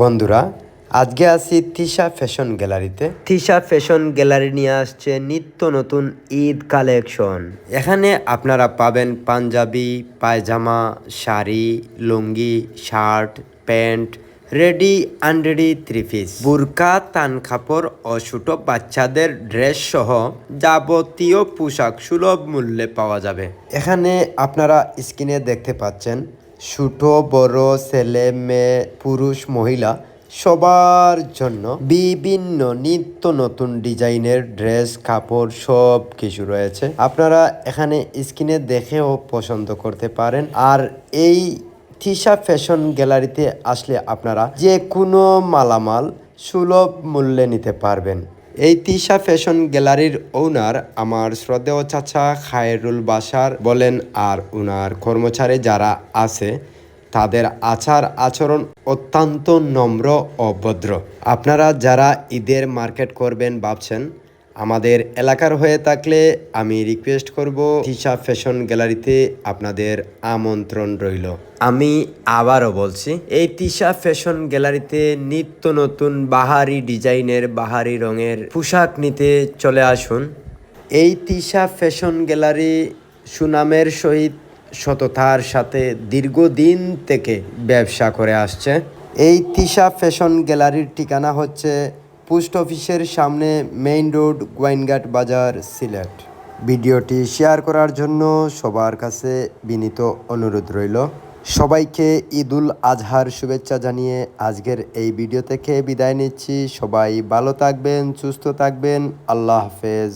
বন্ধুরা আজকে আছি তিশা ফ্যাশন গ্যালারিতে তিশা ফ্যাশন গ্যালারি নিয়ে আসছে নিত্য নতুন ঈদ কালেকশন এখানে আপনারা পাবেন পাঞ্জাবি পায়জামা sari lungi shirt pant ready unready three piece burqa তান কাপড় ও ছোট বাচ্চাদের ড্রেস সহ যাবতীয় পোশাক সুলভ মূল্যে পাওয়া যাবে। এখানে আপনারা স্ক্রিনে দেখতে পাচ্ছেন ছোট, বড়, ছেলে, মেয়ে, পুরুষ, মহিলা, সবার জন্য বিভিন্ন নিত্য নতুন ডিজাইনের ড্রেস, কাপড় সব কিছু রয়েছে। আপনারা এখানে স্ক্রিনে দেখেও পছন্দ করতে পারেন। আর এই থিসা ফ্যাশন গ্যালারিতে আসলে আপনারা যে কোনো মালামাল সুলভ মূল্যে নিতে পারবেন। এই তিশা ফ্যাশন গ্যালারির ওনার আমার শ্রদ্ধেয় চাচা খায়রুল বাসার বলেন, আর ওনার কর্মচারী যারা আছে, তাদের আচার আচরণ অত্যন্ত নম্র ও ভদ্র। আপনারা যারা ঈদের মার্কেট করবেন ভাবছেন আমাদের এলাকার হয়ে থাকলে আমি রিকোয়েস্ট করব তিশা ফ্যাশন গ্যালারিতে আপনাদের আমন্ত্রণ রইল। আমি আবারও বলছি, এই তিশা ফ্যাশন গ্যালারিতে নিত্য নতুন বাহারি ডিজাইনের, বাহারি রঙের পোশাক নিতে চলে আসুন। এই তিশা ফ্যাশন গ্যালারি সুনামের সহিত সততার সাথে দীর্ঘদিন থেকে ব্যবসা করে আসছে। এই তিশা ফ্যাশন গ্যালারির ঠিকানা হচ্ছে পোস্ট অফিসের সামনে মেইন রোড গোয়াইনঘাট বাজার, সিলেট। ভিডিওটি শেয়ার করার জন্য সবার কাছে বিনীত অনুরোধ রইল। সবাইকে ঈদুল আজহার শুভেচ্ছা জানিয়ে আজকের এই ভিডিও থেকে বিদায় নিচ্ছি। সবাই ভালো থাকবেন, সুস্থ থাকবেন। আল্লাহ হাফেজ।